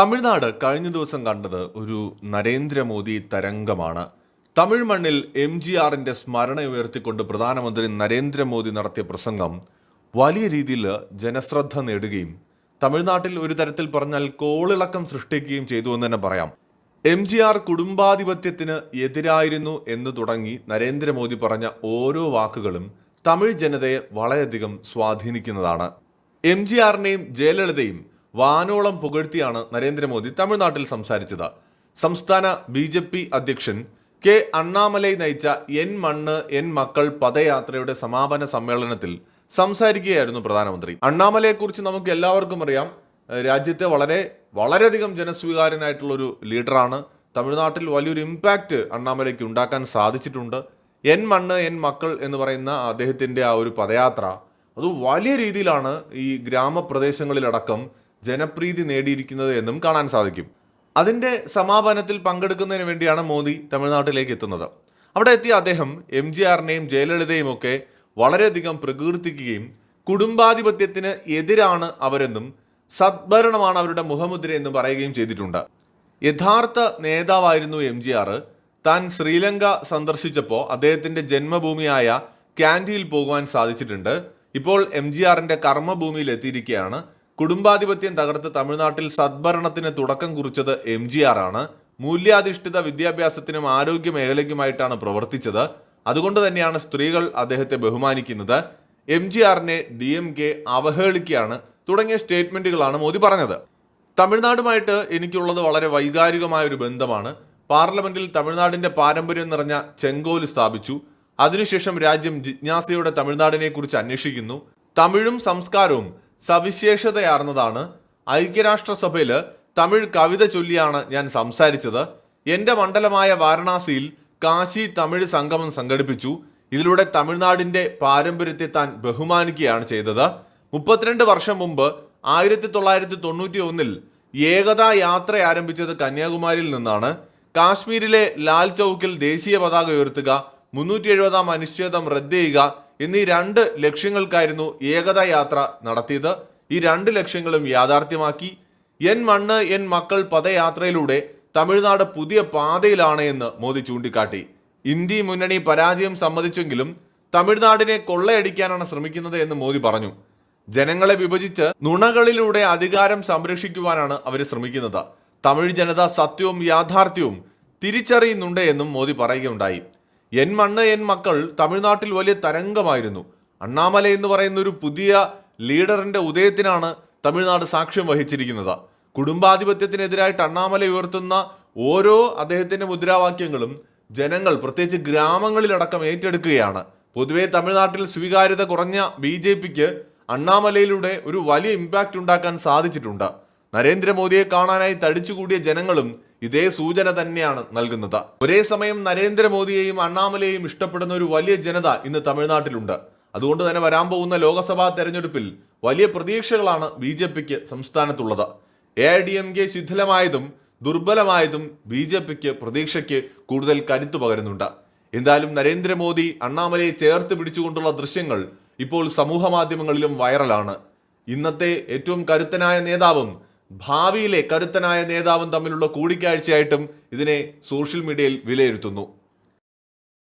തമിഴ്നാട് കഴിഞ്ഞ ദിവസം കണ്ടത് ഒരു നരേന്ദ്രമോദി തരംഗമാണ്. തമിഴ് മണ്ണിൽ എം ജി ആറിന്റെ സ്മരണ ഉയർത്തിക്കൊണ്ട് പ്രധാനമന്ത്രി നരേന്ദ്രമോദി നടത്തിയ പ്രസംഗം വലിയ രീതിയിൽ ജനശ്രദ്ധ നേടുകയും തമിഴ്നാട്ടിൽ ഒരു തരത്തിൽ പറഞ്ഞാൽ കോളിളക്കം സൃഷ്ടിക്കുകയും ചെയ്തു എന്ന് തന്നെ പറയാം. എം ജി ആർ കുടുംബാധിപത്യത്തിന് എതിരായിരുന്നു എന്ന് തുടങ്ങി നരേന്ദ്രമോദി പറഞ്ഞ ഓരോ വാക്കുകളും തമിഴ് ജനതയെ വളരെയധികം സ്വാധീനിക്കുന്നതാണ്. എം ജി ആറിനെയും ജയലളിതയും വാനോളം പുകഴ്ത്തിയാണ് നരേന്ദ്രമോദി തമിഴ്നാട്ടിൽ സംസാരിച്ചത്. സംസ്ഥാന ബി ജെ പി അധ്യക്ഷൻ കെ അണ്ണാമലൈ നയിച്ച എൻ മണ്ണ് എൻ മക്കൾ പദയാത്രയുടെ സമാപന സമ്മേളനത്തിൽ സംസാരിക്കുകയായിരുന്നു പ്രധാനമന്ത്രി. അണ്ണാമലയെക്കുറിച്ച് നമുക്ക് എല്ലാവർക്കും അറിയാം. രാജ്യത്തെ വളരെ വളരെയധികം ജനസ്വീകാര്യനായിട്ടുള്ളൊരു ലീഡറാണ്. തമിഴ്നാട്ടിൽ വലിയൊരു ഇമ്പാക്റ്റ് അണ്ണാമലയ്ക്ക് ഉണ്ടാക്കാൻ സാധിച്ചിട്ടുണ്ട്. എൻ മണ്ണ് എൻ മക്കൾ എന്ന് പറയുന്ന അദ്ദേഹത്തിന്റെ ആ ഒരു പദയാത്ര അത് വലിയ രീതിയിലാണ് ഈ ഗ്രാമപ്രദേശങ്ങളിലടക്കം ജനപ്രീതി നേടിയിരിക്കുന്നത് എന്നും കാണാൻ സാധിക്കും. അതിന്റെ സമാപനത്തിൽ പങ്കെടുക്കുന്നതിന് വേണ്ടിയാണ് മോദി തമിഴ്നാട്ടിലേക്ക് എത്തുന്നത്. അവിടെ എത്തിയ അദ്ദേഹം എം ജി ആറിനെയും ജയലളിതയും ഒക്കെ വളരെയധികം പ്രകീർത്തിക്കുകയും കുടുംബാധിപത്യത്തിന് എതിരാണ് അവരെന്നും സദ്ഭരണമാണ് അവരുടെ മുഖമുദ്ര എന്നും പറയുകയും ചെയ്തിട്ടുണ്ട്. യഥാർത്ഥ നേതാവായിരുന്നു എം ജി ആർ താൻ ശ്രീലങ്ക സന്ദർശിച്ചപ്പോൾ അദ്ദേഹത്തിന്റെ ജന്മഭൂമിയായ ക്യാൻഡിയിൽ പോകുവാൻ സാധിച്ചിട്ടുണ്ട്. ഇപ്പോൾ എം ജി ആറിന്റെ കർമ്മഭൂമിയിൽ എത്തിയിരിക്കുകയാണ് കുടുംബാധിപത്യം തകർത്ത് തമിഴ്നാട്ടിൽ സദ്ഭരണത്തിന് തുടക്കം കുറിച്ചത് എം ജി ആർ ആണ്. മൂല്യാധിഷ്ഠിത വിദ്യാഭ്യാസത്തിനും ആരോഗ്യ മേഖലയ്ക്കുമായിട്ടാണ് പ്രവർത്തിച്ചത്. അതുകൊണ്ട് തന്നെയാണ് സ്ത്രീകൾ അദ്ദേഹത്തെ ബഹുമാനിക്കുന്നത്. എം ജി ആറിനെ ഡി എം കെ അവഹേളിക്കുകയാണ് തുടങ്ങിയ സ്റ്റേറ്റ്മെന്റുകളാണ് മോദി പറഞ്ഞത്. തമിഴ്നാടുമായിട്ട് എനിക്കുള്ളത് വളരെ വൈകാരികമായ ഒരു ബന്ധമാണ്. പാർലമെന്റിൽ തമിഴ്നാടിന്റെ പാരമ്പര്യം നിറഞ്ഞ ചെങ്കോൽ സ്ഥാപിച്ചു. അതിനുശേഷം രാജ്യം ജിജ്ഞാസയോടെ തമിഴ്നാടിനെ കുറിച്ച് അന്വേഷിക്കുന്നു. തമിഴും സംസ്കാരവും സവിശേഷതയാർന്നതാണ് ഐക്യരാഷ്ട്രസഭയിൽ തമിഴ് കവിത ചൊല്ലിയാണ് ഞാൻ സംസാരിച്ചത്. എന്റെ മണ്ഡലമായ വാരണാസിയിൽ കാശി തമിഴ് സംഗമം സംഘടിപ്പിച്ചു. ഇതിലൂടെ തമിഴ്നാടിന്റെ പാരമ്പര്യത്തെ താൻ ബഹുമാനിക്കുകയാണ് ചെയ്തത്. മുപ്പത്തിരണ്ട് വർഷം മുമ്പ് ആയിരത്തി തൊള്ളായിരത്തി തൊണ്ണൂറ്റി ഒന്നിൽ ഏകതാ യാത്ര ആരംഭിച്ചത് കന്യാകുമാരിയിൽ നിന്നാണ്. കാശ്മീരിലെ ലാൽ ചൗക്കിൽ ദേശീയ പതാക ഉയർത്തുക മുന്നൂറ്റി എഴുപതാം അനുച്ഛേദം റദ്ദ് ചെയ്യുക എന്നീ രണ്ട് ലക്ഷ്യങ്ങൾക്കായിരുന്നു ഏകതാ യാത്ര നടത്തിയത്. ഈ രണ്ട് ലക്ഷ്യങ്ങളും യാഥാർത്ഥ്യമാക്കി. എൻ മണ്ണ് എൻ മക്കൾ പദയാത്രയിലൂടെ തമിഴ്നാട് പുതിയ പാതയിലാണ് എന്ന് മോദി ചൂണ്ടിക്കാട്ടി. ഇന്ത്യ മുന്നണി പരാജയം സമ്മതിച്ചെങ്കിലും തമിഴ്നാടിനെ കൊള്ളയടിക്കാനാണ് ശ്രമിക്കുന്നത് എന്ന് മോദി പറഞ്ഞു. ജനങ്ങളെ വിഭജിച്ച് നുണകളിലൂടെ അധികാരം സംരക്ഷിക്കുവാനാണ് അവർ ശ്രമിക്കുന്നത്. തമിഴ് ജനത സത്യവും യാഥാർത്ഥ്യവും തിരിച്ചറിയുന്നുണ്ട് എന്നും മോദി പറയുകയുണ്ടായി. എൻ മണ്ണ് എൻ മക്കൾ തമിഴ്നാട്ടിൽ വലിയ തരംഗമായിരുന്നു. അണ്ണാമല എന്ന് പറയുന്ന ഒരു പുതിയ ലീഡറിന്റെ ഉദയത്തിനാണ് തമിഴ്നാട് സാക്ഷ്യം വഹിച്ചിരിക്കുന്നത്. കുടുംബാധിപത്യത്തിനെതിരായിട്ട് അണ്ണാമല ഉയർത്തുന്ന ഓരോ അദ്ദേഹത്തിന്റെ മുദ്രാവാക്യങ്ങളും ജനങ്ങൾ പ്രത്യേകിച്ച് ഗ്രാമങ്ങളിലടക്കം ഏറ്റെടുക്കുകയാണ്. പൊതുവേ തമിഴ്നാട്ടിൽ സ്വീകാര്യത കുറഞ്ഞ ബി ജെ പിക്ക് അണ്ണാമലയിലൂടെ ഒരു വലിയ ഇമ്പാക്റ്റ് ഉണ്ടാക്കാൻ സാധിച്ചിട്ടുണ്ട്. നരേന്ദ്രമോദിയെ കാണാനായി തടിച്ചുകൂടിയ ജനങ്ങളും ഇതേ സൂചന തന്നെയാണ് നൽകുന്നത്. ഒരേ സമയം നരേന്ദ്രമോദിയെയും അണ്ണാമലയെയും ഇഷ്ടപ്പെടുന്ന ഒരു വലിയ ജനത ഇന്ന് തമിഴ്നാട്ടിലുണ്ട്. അതുകൊണ്ട് തന്നെ വരാൻ പോകുന്ന ലോക്സഭാ തെരഞ്ഞെടുപ്പിൽ വലിയ പ്രതീക്ഷകളാണ് ബി ജെ പിക്ക് സംസ്ഥാനത്തുള്ളത്. A I D M K ശിഥിലമായതും ദുർബലമായതും ബി ജെ പിക്ക് പ്രതീക്ഷയ്ക്ക് കൂടുതൽ കരുത്തു പകരുന്നുണ്ട്. എന്തായാലും നരേന്ദ്രമോദി അണ്ണാമലയെ ചേർത്ത് പിടിച്ചുകൊണ്ടുള്ള ദൃശ്യങ്ങൾ ഇപ്പോൾ സമൂഹ മാധ്യമങ്ങളിലും വൈറലാണ്. ഇന്നത്തെ ഏറ്റവും കരുത്തനായ നേതാവും ഭാവിയിലെ കരുത്തനായ നേതാവും തമ്മിലുള്ള കൂടിക്കാഴ്ചയായിട്ടും ഇതിനെ സോഷ്യൽ മീഡിയയിൽ വിലയിരുത്തുന്നു.